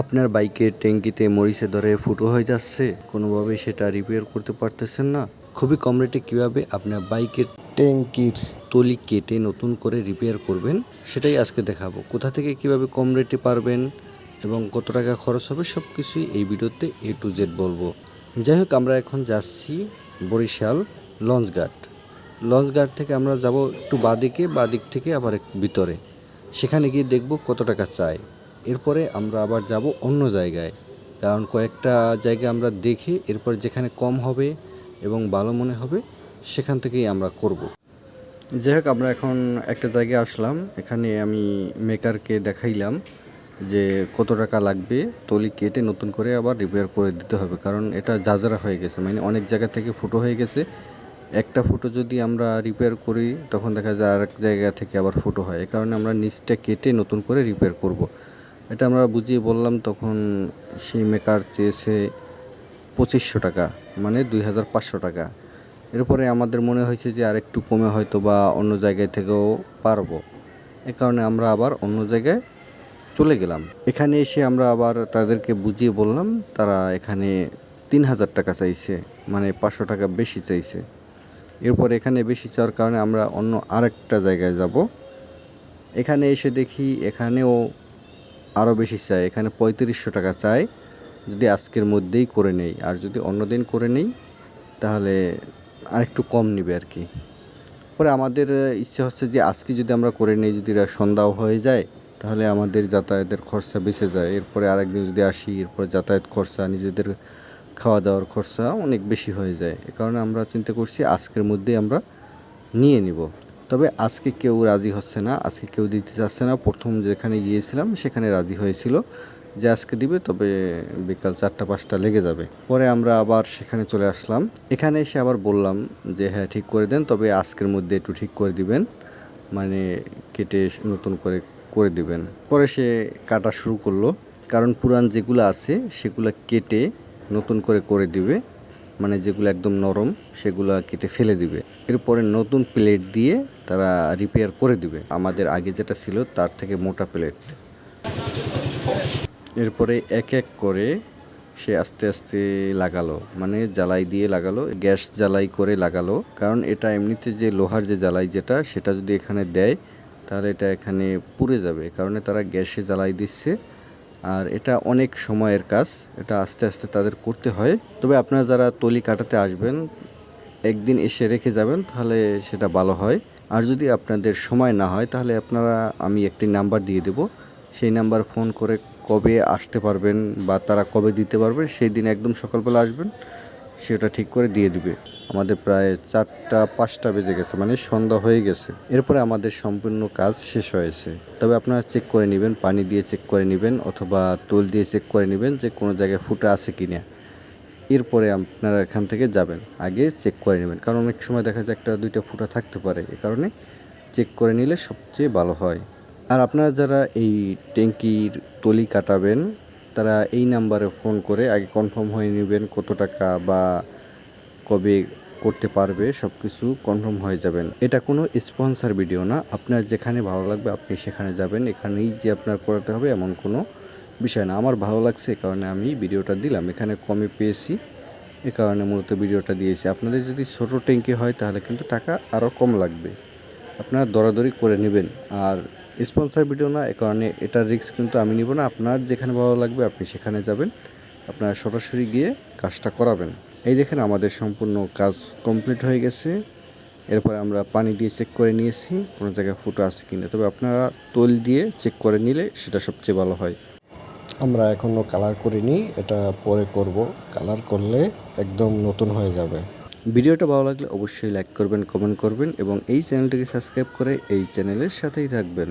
আপনার বাইকের ট্যাঙ্কিতে মরিচে ধরে ফুটো হয়ে যাচ্ছে কোনোভাবে সেটা রিপেয়ার করতে পারতেছেন না। খুবই কম রেটে কীভাবে আপনার বাইকের ট্যাঙ্কির তলি কেটে নতুন করে রিপেয়ার করবেন, সেটাই আজকে দেখাবো। কোথা থেকে কীভাবে কম রেটে পারবেন এবং কত টাকা খরচ হবে সব কিছুই এই ভিডিওতে এ টু জেড বলব। যাই হোক, আমরা এখন যাচ্ছি বরিশাল লঞ্চঘাট। লঞ্চঘাট থেকে আমরা যাব একটু বাদিকে, বাদিক থেকে আবার ভিতরে। সেখানে গিয়ে দেখব কত টাকা চাই। এরপরে আমরা আবার যাব অন্য জায়গায়। কারণ কয়েকটা জায়গা আমরা দেখে, এরপর যেখানে কম হবে এবং ভালো মনে হবে, সেখান থেকেই আমরা করব। যাই হোক, আমরা এখন একটা জায়গায় আসলাম। এখানে আমি মেকারকে দেখাইলাম যে কত টাকা লাগবে, তলি কেটে নতুন করে আবার রিপেয়ার করে দিতে হবে। কারণ এটা জাজারা হয়ে গেছে মানে অনেক জায়গা থেকে ফুটো হয়ে গেছে। একটা ফুটো যদি আমরা রিপেয়ার করি, তখন দেখা যায় আরেক জায়গা থেকে আবার ফুটো হয়। এ কারণে আমরা নিচটা কেটে নতুন করে রিপেয়ার করব। এটা আমরা বুঝিয়ে বললাম তখন সেই মেকার চেয়েছে পঁচিশশো টাকা মানে দুই হাজার পাঁচশো টাকা। এরপরে আমাদের মনে হয়েছে যে আর একটু কমে হয়তো বা অন্য জায়গায় থেকেও পারব। এ কারণে আমরা আবার অন্য জায়গায় চলে গেলাম। এখানে এসে আমরা আবার তাদেরকে বুঝিয়ে বললাম, তারা এখানে তিন হাজার টাকা চাইছে মানে পাঁচশো টাকা বেশি চাইছে। এরপর এখানে বেশি চাওয়ার কারণে আমরা অন্য আরেকটা জায়গায় যাব। এখানে এসে দেখি এখানেও আরও বেশি চাই। এখানে পঁয়ত্রিশশো টাকা চাই, যদি আজকের মধ্যেই করে নেই। আর যদি অন্যদিন করে নেই, তাহলে আরেকটু কম নেবে আর কি। পরে আমাদের ইচ্ছে হচ্ছে যে আজকে যদি আমরা করে নিই, যদি সন্ধ্যাও হয়ে যায়, তাহলে আমাদের যাতায়াতের খরচা বেঁচে যায়। এরপরে আরেকদিন যদি আসি, এরপর যাতায়াত খরচা, নিজেদের খাওয়া দাওয়ার খরচা অনেক বেশি হয়ে যায়। এ কারণে আমরা চিন্তা করছি আজকের মধ্যেই আমরা নিয়ে নিব। তবে আজকে কেউ রাজি হচ্ছে না, আজকে কেউ দিতে চাচ্ছে না। প্রথম যেখানে গিয়েছিলাম সেখানে রাজি হয়েছিল। যে আজকে দিবে, তবে বিকাল চারটা, পাঁচটা লেগে যাবে। পরে আমরা আবার সেখানে চলে আসলাম। এখানে এসে আবার বললাম যে হ্যাঁ ঠিক করে দেন, তবে আজকের মধ্যে একটু ঠিক করে দিবেন। মানে কেটে নতুন করে করে দিবেন। পরে সে কাটা শুরু করল। কারণ পুরান যেগুলো আছে, সেগুলো কেটে নতুন করে করে দিবে। মানে যেগুলো একদম নরম, সেগুলো কেটে ফেলে দিবে। এরপরে নতুন প্লেট দিয়ে তারা রিপেয়ার করে দিবে। আমাদের আগে যেটা ছিল তার থেকে মোটা প্লেট। এরপরে এক এক করে সে আস্তে আস্তে লাগালো। মানে জ্বালাই দিয়ে লাগালো, গ্যাস জ্বালাই করে লাগালো। কারণ এটা এমনিতে যে লোহার যে জ্বালাই যেটা, সেটা যদি এখানে দেয়, তাহলে এটা এখানে পুড়ে যাবে। কারণে তারা গ্যাসে জ্বালাই দিচ্ছে। আর এটা অনেক সময়ের কাজ, এটা আস্তে আস্তে তাদের করতে হয়। তবে আপনারা যারা তলি কাটাতে আসবেন, একদিন এসে রেখে যাবেন, তাহলে সেটা ভালো হয়। আর যদি আপনাদের সময় না হয়, তাহলে আপনারা, আমি একটি নাম্বার দিয়ে দেব। সেই নাম্বার ফোন করে কবে আসতে পারবেন বা তারা কবে দিতে পারবে সেই দিন একদম সকালবেলা আসবেন। সেটা ঠিক করে দিয়ে দিবে। আমাদের প্রায় চারটা, পাঁচটা বেজে গেছে মানে সন্ধ্যা হয়ে গেছে। এরপরে আমাদের সম্পূর্ণ কাজ শেষ হয়েছে। তবে আপনারা চেক করে নেবেন, পানি দিয়ে চেক করে নেবেন অথবা তোল দিয়ে চেক করে নেবেন যে কোনো জায়গায় ফুটা আছে কি না এরপরে আপনারা এখান থেকে যাবেন, আগে চেক করে নেবেন। কারণ অনেক সময় দেখা যায় একটা, দুইটা ফুটা থাকতে পারে। এ কারণে চেক করে নিলে সবচেয়ে ভালো হয়। আর আপনারা যারা এই ট্যাঙ্কির তলি কাটাবেন তারা এই নাম্বারে ফোন করে আগে কনফার্ম হয়ে নেবেন কত টাকা বা কবে করতে পারবে সব কিছু কনফার্ম হয়ে যাবেন। এটা কোনো স্পন্সার ভিডিও না। আপনার যেখানে ভালো লাগবে আপনি সেখানে যাবেন। এখানেই যে আপনার করাতে হবে এমন কোনো বিষয় না। আমার ভালো লাগছে এ কারণে আমি ভিডিওটা দিলাম। এখানে কমে পেয়েছি। এ কারণে মূলত ভিডিওটা দিয়েছি। আপনাদের যদি ছোটো ট্যাঙ্কি হয় তাহলে কিন্তু টাকা আরও কম লাগবে। আপনারা দরাদরি করে নেবেন। আর স্পন্সার ভিডিও না, এ কারণে এটা রিস্ক কিন্তু আমি নিব না। আপনার যেখানে ভালো লাগবে আপনি সেখানে যাবেন। আপনারা সরাসরি গিয়ে কাজটা করাবেন। এই দেখেন আমাদের সম্পূর্ণ কাজ কমপ্লিট হয়ে গেছে। এরপর আমরা পানি দিয়ে চেক করে নিয়েছি, কোনো জায়গায় ফুটো আছে কিনা। তবে আপনারা তৈল দিয়ে চেক করে নিলে সেটা সবচেয়ে ভালো হয়। আমরা এখনও কালার করিনি, এটা পরে করব। কালার করলে একদম নতুন হয়ে যাবে। ভিডিওটা ভালো লাগলে অবশ্যই লাইক করবেন, কমেন্ট করবেন এবং এই চ্যানেলটিকে সাবস্ক্রাইব করে এই চ্যানেলের সাথেই থাকবেন।